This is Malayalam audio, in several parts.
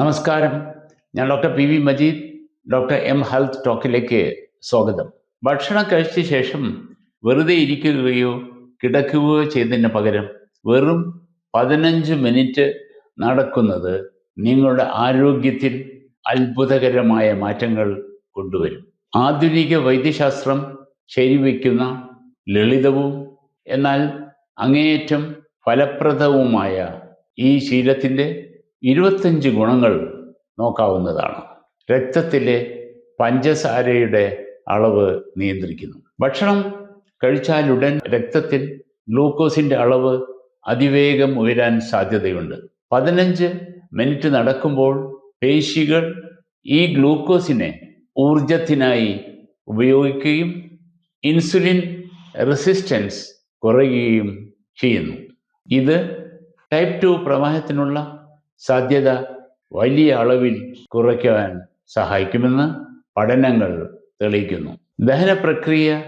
നമസ്കാരം. ഞാൻ doctor P V Majeed doctor M health ടോക്കിലേക്ക് സ്വാഗതം. ഭക്ഷണം കഴിച്ച ശേഷം വെറുതെ ഇരിക്കുകയോ കിടക്കുകയോ ചെയ്തതിന് പകരം വെറും പതിനഞ്ച് മിനിറ്റ് നടക്കുന്നത് നിങ്ങളുടെ ആരോഗ്യത്തിൽ അത്ഭുതകരമായ മാറ്റങ്ങൾ കൊണ്ടുവരും. ആധുനിക വൈദ്യശാസ്ത്രം ശരിവയ്ക്കുന്ന ലളിതവും എന്നാൽ അങ്ങേയറ്റം ഫലപ്രദവുമായ ഈ ശീലത്തിന്റെ ഇരുപത്തഞ്ച് ഗുണങ്ങൾ നോക്കാവുന്നതാണ്. രക്തത്തിലെ പഞ്ചസാരയുടെ അളവ് നിയന്ത്രിക്കുന്നു. ഭക്ഷണം കഴിച്ചാലുടൻ രക്തത്തിൽ ഗ്ലൂക്കോസിന്റെ അളവ് അതിവേഗം ഉയരാൻ സാധ്യതയുണ്ട്. പതിനഞ്ച് മിനിറ്റ് നടക്കുമ്പോൾ പേശികൾ ഈ ഗ്ലൂക്കോസിനെ ഊർജത്തിനായി ഉപയോഗിക്കുകയും ഇൻസുലിൻ റെസിസ്റ്റൻസ് കുറയുകയും ചെയ്യുന്നു. ഇത് ടൈപ്പ് ടു പ്രമേഹത്തിനുള്ള സാധ്യത വലിയ അളവിൽ കുറയ്ക്കുവാൻ സഹായിക്കുമെന്ന് പഠനങ്ങൾ തെളിയിക്കുന്നു. ദഹന പ്രക്രിയ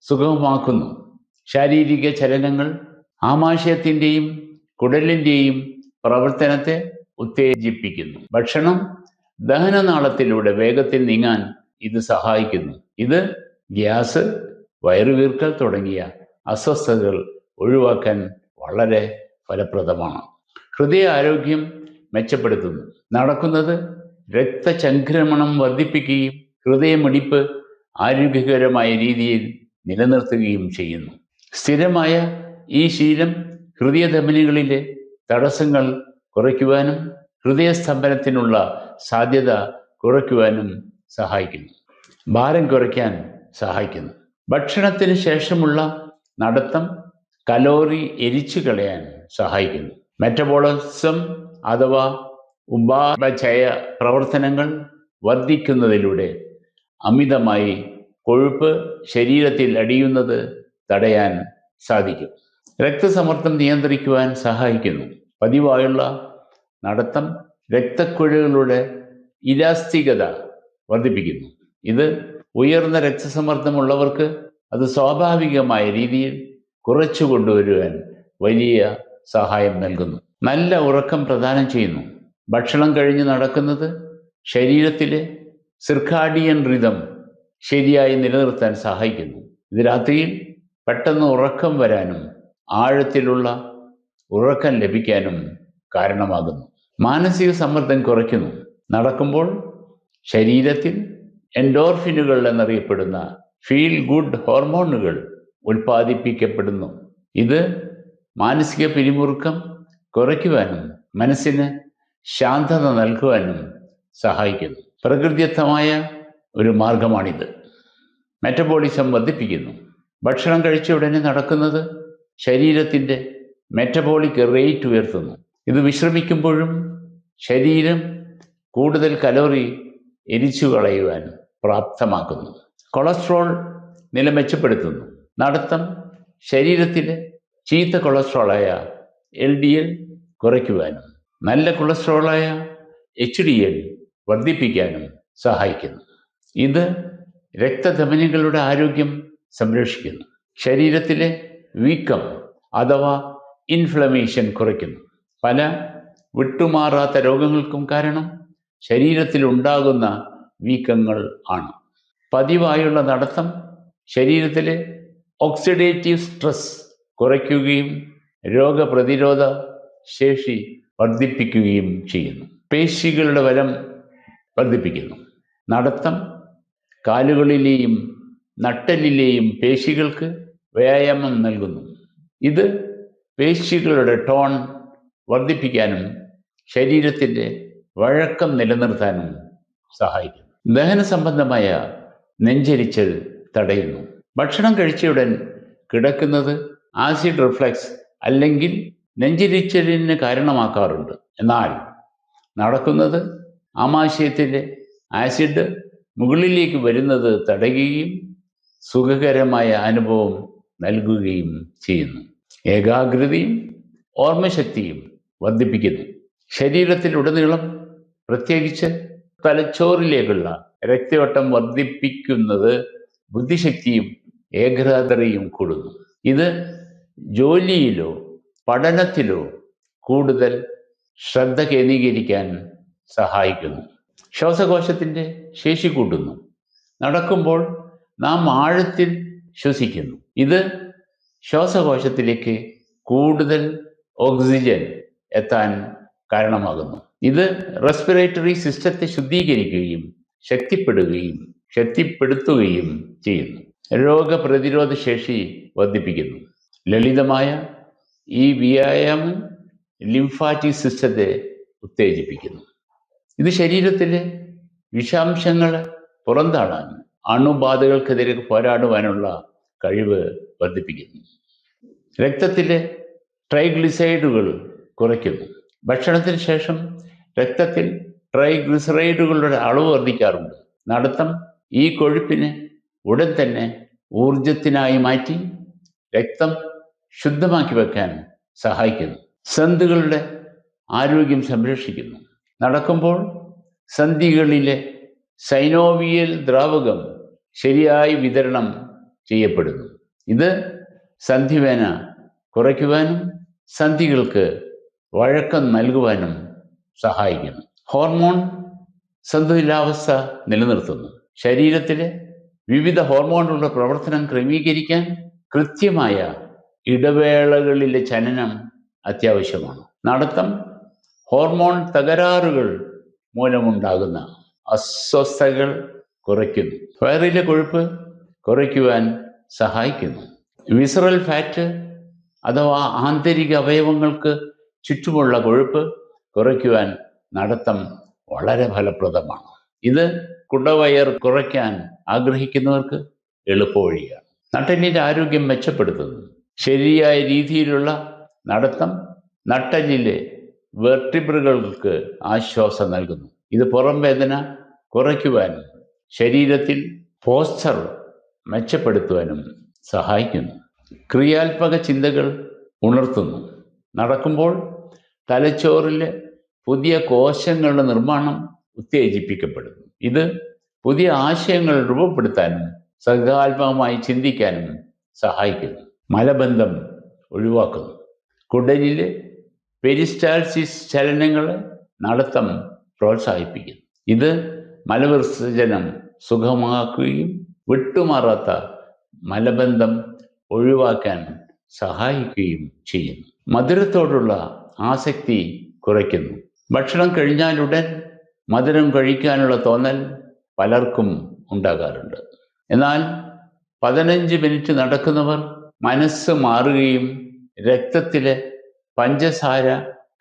സുഗമമാക്കുന്നു. ശാരീരിക ചലനങ്ങൾ ആമാശയത്തിന്റെയും കുടലിന്റെയും പ്രവർത്തനത്തെ ഉത്തേജിപ്പിക്കുന്നു. ഭക്ഷണം ദഹനനാളത്തിലൂടെ വേഗത്തിൽ നീങ്ങാൻ ഇത് സഹായിക്കുന്നു. ഇത് ഗ്യാസ് വയറുവീർക്കൽ തുടങ്ങിയ അസ്വസ്ഥതകൾ ഒഴിവാക്കാൻ വളരെ ഫലപ്രദമാണ്. ഹൃദയ ആരോഗ്യം മെച്ചപ്പെടുത്തുന്നു. നടക്കുന്നത് രക്തചംക്രമണം വർദ്ധിപ്പിക്കുകയും ഹൃദയമിടിപ്പ് ആരോഗ്യകരമായ രീതിയിൽ നിലനിർത്തുകയും ചെയ്യുന്നു. സ്ഥിരമായ ഈ ശീലം ഹൃദയധമനികളിലെ തടസ്സങ്ങൾ കുറയ്ക്കുവാനും ഹൃദയസ്തംഭനത്തിനുള്ള സാധ്യത കുറയ്ക്കുവാനും സഹായിക്കുന്നു. ഭാരം കുറയ്ക്കാൻ സഹായിക്കുന്നു. ഭക്ഷണത്തിന് ശേഷമുള്ള നടത്തം കലോറി എരിച്ചു കളയാൻ സഹായിക്കുന്നു. മെറ്റബോളിസം അഥവാ ഉപാപചയ പ്രവർത്തനങ്ങൾ വർദ്ധിക്കുന്നതിലൂടെ അമിതമായി കൊഴുപ്പ് ശരീരത്തിൽ അടിയുന്നത് തടയാൻ സാധിക്കും. രക്തസമ്മർദ്ദം നിയന്ത്രിക്കുവാൻ സഹായിക്കുന്നു. പതിവായുള്ള നടത്തം രക്തക്കുഴലുകളുടെ ഇലാസ്തികത വർദ്ധിപ്പിക്കുന്നു. ഇത് ഉയർന്ന രക്തസമ്മർദ്ദമുള്ളവർക്ക് അത് സ്വാഭാവികമായ രീതിയിൽ കുറച്ചു കൊണ്ടുവരുവാൻ വലിയ സഹായം നൽകുന്നു. നല്ല ഉറക്കം പ്രദാനം ചെയ്യുന്നു. ഭക്ഷണം കഴിഞ്ഞ് നടക്കുന്നത് ശരീരത്തിലെ സിർക്കാഡിയൻ റിതം ശരിയായി നിലനിർത്താൻ സഹായിക്കുന്നു. ഇത് രാത്രിയിൽ പെട്ടെന്ന് ഉറക്കം വരാനും ആഴത്തിലുള്ള ഉറക്കം ലഭിക്കാനും കാരണമാകുന്നു. മാനസിക സമ്മർദ്ദം കുറയ്ക്കുന്നു. നടക്കുമ്പോൾ ശരീരത്തിൽ എൻഡോർഫിനുകൾ എന്നറിയപ്പെടുന്ന ഫീൽ ഗുഡ് ഹോർമോണുകൾ ഉൽപ്പാദിപ്പിക്കപ്പെടുന്നു. ഇത് മാനസിക പിരിമുറുക്കം കുറയ്ക്കുവാനും മനസ്സിന് ശാന്തത നൽകുവാനും സഹായിക്കുന്നു. പ്രകൃതിദത്തമായ ഒരു മാർഗമാണിത്. മെറ്റബോളിസം വർദ്ധിപ്പിക്കുന്നു. ഭക്ഷണം കഴിച്ച ഉടനെ നടക്കുന്നത് ശരീരത്തിന്റെ മെറ്റബോളിക് റേറ്റ് ഉയർത്തുന്നു. ഇത് വിശ്രമിക്കുമ്പോഴും ശരീരം കൂടുതൽ കലോറി എരിച്ചു കളയുവാൻ പ്രാപ്തമാക്കുന്നു. കൊളസ്ട്രോൾ നില മെച്ചപ്പെടുത്തുന്നു. നടത്തം ശരീരത്തിലെ ചീത്ത കൊളസ്ട്രോളായ എൽ ഡി എൽ കുറയ്ക്കുവാനും നല്ല കൊളസ്ട്രോളായ എച്ച് ഡി എൽ വർദ്ധിപ്പിക്കാനും സഹായിക്കുന്നു. ഇത് രക്തധമനികളുടെ ആരോഗ്യം സംരക്ഷിക്കുന്നു. ശരീരത്തിലെ വീക്കം അഥവാ ഇൻഫ്ലമേഷൻ കുറയ്ക്കുന്നു. പല വിട്ടുമാറാത്ത രോഗങ്ങൾക്കും കാരണം ശരീരത്തിലുണ്ടാകുന്ന വീക്കങ്ങൾ ആണ്. പതിവായുള്ള നടത്തം ശരീരത്തിലെ ഓക്സിഡേറ്റീവ് സ്ട്രെസ് കുറയ്ക്കുകയും രോഗപ്രതിരോധ ശേഷി വർദ്ധിപ്പിക്കുകയും ചെയ്യുന്നു. പേശികളുടെ ബലം വർദ്ധിപ്പിക്കുന്നു. നടത്തം കാലുകളിലെയും നട്ടലിലെയും പേശികൾക്ക് വ്യായാമം നൽകുന്നു. ഇത് പേശികളുടെ ടോൺ വർദ്ധിപ്പിക്കാനും ശരീരത്തിന്റെ വഴക്കം നിലനിർത്താനും സഹായിക്കുന്നു. ദഹന സംബന്ധമായ നെഞ്ചരിച്ചൽ തടയുന്നു. ഭക്ഷണം കഴിച്ചയുടൻ കിടക്കുന്നത് ആസിഡ് റിഫ്ലക്സ് അല്ലെങ്കിൽ നെഞ്ചിരിച്ചലിന് കാരണമാക്കാറുണ്ട്. എന്നാൽ നടക്കുന്നത് ആമാശയത്തിലെ ആസിഡ് മുകളിലേക്ക് വരുന്നത് തടയുകയും സുഖകരമായ അനുഭവം നൽകുകയും ചെയ്യുന്നു. ഏകാഗ്രതയും ഓർമ്മശക്തിയും വർദ്ധിപ്പിക്കുന്നു. ശരീരത്തിലുടനീളം പ്രത്യേകിച്ച് തലച്ചോറിലേക്കുള്ള രക്തയോട്ടം വർദ്ധിപ്പിക്കുന്നത് ബുദ്ധിശക്തിയും ഏകാഗ്രതയും കൂടുന്നു. ഇത് ജോലിയിലോ പഠനത്തിലോ കൂടുതൽ ശ്രദ്ധ കേന്ദ്രീകരിക്കാൻ സഹായിക്കുന്നു. ശ്വാസകോശത്തിന്റെ ശേഷി കൂട്ടുന്നു. നടക്കുമ്പോൾ നാം ആഴത്തിൽ ശ്വസിക്കുന്നു. ഇത് ശ്വാസകോശത്തിലേക്ക് കൂടുതൽ ഓക്സിജൻ എത്താൻ കാരണമാകുന്നു. ഇത് റെസ്പിറേറ്ററി സിസ്റ്റത്തെ ശുദ്ധീകരിക്കുകയും ശക്തിപ്പെടുകയും ശക്തിപ്പെടുത്തുകയും ചെയ്യുന്നു. രോഗപ്രതിരോധ ശേഷി വർദ്ധിപ്പിക്കുന്നു. ലളിതമായ ഈ വ്യായാമം ലിംഫാറ്റിക് സിസ്റ്റത്തെ ഉത്തേജിപ്പിക്കുന്നു. ഇത് ശരീരത്തിലെ വിഷാംശങ്ങൾ പുറന്താടാൻ അണുബാധകൾക്കെതിരെ പോരാടുവാനുള്ള കഴിവ് വർദ്ധിപ്പിക്കുന്നു. രക്തത്തിലെ ട്രൈഗ്ലിസൈഡുകൾ കുറയ്ക്കുന്നു. ഭക്ഷണത്തിന് ശേഷം രക്തത്തിൽ ട്രൈഗ്ലിസറൈഡുകളുടെ അളവ് വർദ്ധിക്കാറുണ്ട്. നടത്തം ഈ കൊഴുപ്പിനെ ഉടൻ തന്നെ ഊർജത്തിനായി മാറ്റി രക്തം ശുദ്ധമാക്കി വെക്കാൻ സഹായിക്കുന്നു. സന്ധികളുടെ ആരോഗ്യം സംരക്ഷിക്കുന്നു. നടക്കുമ്പോൾ സന്ധികളിലെ സൈനോവിയൽ ദ്രാവകം ശരിയായി വിതരണം ചെയ്യപ്പെടുന്നു. ഇത് സന്ധിവേന കുറയ്ക്കുവാനും സന്ധികൾക്ക് വഴക്കം നൽകുവാനും സഹായിക്കുന്നു. ഹോർമോൺ സന്തുലിതാവസ്ഥ നിലനിർത്തുന്നു. ശരീരത്തിലെ വിവിധ ഹോർമോണുകളുടെ പ്രവർത്തനം ക്രമീകരിക്കാൻ കൃത്യമായ ഇടവേളകളിലെ ചനനം അത്യാവശ്യമാണ്. നടത്തം ഹോർമോൺ തകരാറുകൾ മൂലമുണ്ടാകുന്ന അസ്വസ്ഥകൾ കുറയ്ക്കുന്നു. വയറിലെ കൊഴുപ്പ് കുറയ്ക്കുവാൻ സഹായിക്കുന്നു. വിസറൽ ഫാറ്റ് അഥവാ ആന്തരിക അവയവങ്ങൾക്ക് ചുറ്റുമുള്ള കൊഴുപ്പ് കുറയ്ക്കുവാൻ നടത്തം വളരെ ഫലപ്രദമാണ്. ഇത് കുടവയർ കുറയ്ക്കാൻ ആഗ്രഹിക്കുന്നവർക്ക് എളുപ്പവഴിയാണ്. നട്ടലിന്റെ ആരോഗ്യം മെച്ചപ്പെടുത്തുന്നു. ശരിയായ രീതിയിലുള്ള നടത്തം നട്ടലിലെ വെർട്ടിബ്രുകൾക്ക് ആശ്വാസം നൽകുന്നു. ഇത് പുറം വേദന കുറയ്ക്കുവാനും ശരീരത്തിൽ പോസ്ചർ മെച്ചപ്പെടുത്തുവാനും സഹായിക്കുന്നു. ക്രിയാത്മക ചിന്തകൾ ഉണർത്തുന്നു. നടക്കുമ്പോൾ തലച്ചോറിലെ പുതിയ കോശങ്ങളുടെ നിർമ്മാണം ഉത്തേജിപ്പിക്കപ്പെടുന്നു. ഇത് പുതിയ ആശയങ്ങൾ രൂപപ്പെടുത്താനും സർഗാത്മകമായി ചിന്തിക്കാനും സഹായിക്കുന്നു. മലബന്ധം ഒഴിവാക്കുന്നു. കുടലിൽ പെരിസ്റ്റാൾസിസ് ചലനങ്ങളെ നടത്തം പ്രോത്സാഹിപ്പിക്കുന്നു. ഇത് മലവിസർജനം സുഖമാക്കുകയും വിട്ടുമാറാത്ത മലബന്ധം ഒഴിവാക്കാൻ സഹായിക്കുകയും ചെയ്യുന്നു. മധുരത്തോടുള്ള ആസക്തി കുറയ്ക്കുന്നു. ഭക്ഷണം കഴിഞ്ഞാലുടൻ മധുരം കഴിക്കാനുള്ള തോന്നൽ പലർക്കും ഉണ്ടാകാറുണ്ട്. എന്നാൽ പതിനഞ്ച് മിനിറ്റ് നടക്കുന്നവർ മനസ്സ് മാറുകയും രക്തത്തിലെ പഞ്ചസാര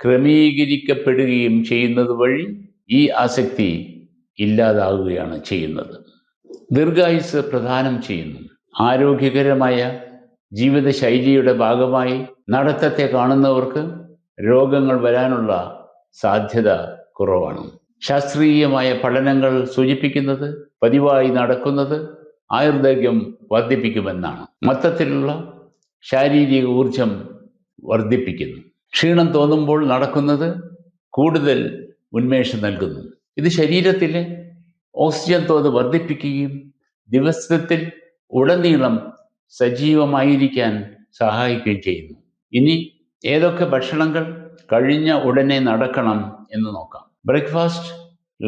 ക്രമീകരിക്കപ്പെടുകയും ചെയ്യുന്നത് വഴി ഈ ആസക്തി ഇല്ലാതാവുകയാണ് ചെയ്യുന്നത്. ദീർഘായുസ് പ്രധാനം ചെയ്യുന്നു. ആരോഗ്യകരമായ ജീവിതശൈലിയുടെ ഭാഗമായി നടത്തത്തെ കാണുന്നവർക്ക് രോഗങ്ങൾ വരാനുള്ള സാധ്യത കുറവാണ്. ശാസ്ത്രീയമായ പഠനങ്ങൾ സൂചിപ്പിക്കുന്നത് പതിവായി നടക്കുന്നത് ആയുർദൈർഘ്യം വർദ്ധിപ്പിക്കുമെന്നാണ്. മൊത്തത്തിലുള്ള ശാരീരിക ഊർജം വർദ്ധിപ്പിക്കുന്നു. ക്ഷീണം തോന്നുമ്പോൾ നടക്കുന്നത് കൂടുതൽ ഉന്മേഷം നൽകുന്നു. ഇത് ശരീരത്തിലെ ഓക്സിജൻ തോത് വർദ്ധിപ്പിക്കുകയും ദിവസത്തിൽ ഉടനീളം സജീവമായിരിക്കാൻ സഹായിക്കുകയും ചെയ്യുന്നു. ഇനി ഏതൊക്കെ ഭക്ഷണങ്ങൾ കഴിഞ്ഞ ഉടനെ നടക്കണം എന്ന് നോക്കാം. ബ്രേക്ക്ഫാസ്റ്റ്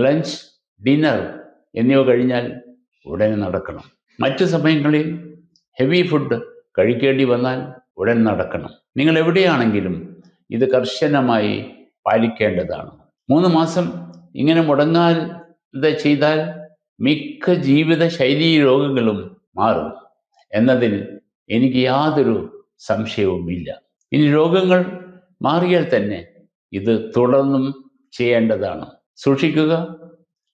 ലഞ്ച് ഡിന്നർ എന്നിവ കഴിഞ്ഞാൽ ഉടനെ നടക്കണം. മറ്റു സമയങ്ങളിൽ ഹെവി ഫുഡ് കഴിക്കേണ്ടി വന്നാൽ ഉടൻ നടക്കണം. നിങ്ങൾ എവിടെയാണെങ്കിലും ഇത് കർശനമായി പാലിക്കേണ്ടതാണ്. മൂന്ന് മാസം ഇങ്ങനെ മുടങ്ങാതെ ചെയ്താൽ മിക്ക ജീവിത ശൈലീ രോഗങ്ങളും മാറും. എന്നതിൽ എനിക്ക് യാതൊരു സംശയവുമില്ല. ഇനി രോഗങ്ങൾ മാറിയാൽ തന്നെ ഇത് തുടർന്നും ചെയ്യേണ്ടതാണ്. സൂക്ഷിക്കുക.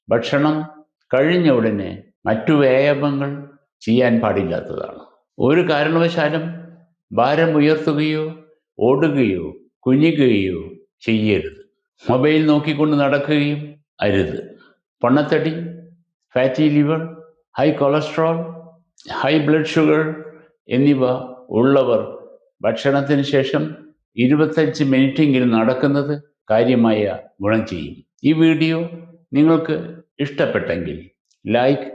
ഭക്ഷണം കഴിഞ്ഞ ഉടനെ മറ്റു വ്യായാമങ്ങൾ ചെയ്യാൻ പാടില്ലാത്തതാണ്. ഒരു കാരണവശാലും ഭാരം ഉയർത്തുകയോ ഓടുകയോ കുഞ്ഞുകയോ ചെയ്യരുത്. മൊബൈൽ നോക്കിക്കൊണ്ട് നടക്കുകയും അരുത്. പൊണ്ണത്തടി fatty liver high cholesterol high blood sugar എന്നിവ ഉള്ളവർ ഭക്ഷണത്തിന് ശേഷം ഇരുപത്തഞ്ച് മിനിറ്റെങ്കിലും നടക്കുന്നത് കാര്യമായ ഗുണം ചെയ്യും. ഈ വീഡിയോ നിങ്ങൾക്ക് ഇഷ്ടപ്പെട്ടെങ്കിൽ ലൈക്ക്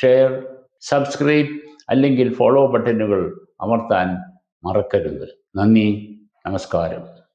ഷെയർ സബ്സ്ക്രൈബ് അല്ലെങ്കിൽ ഫോളോ ബട്ടണുകൾ അമർത്താൻ മറക്കരുത്. നന്ദി നമസ്കാരം.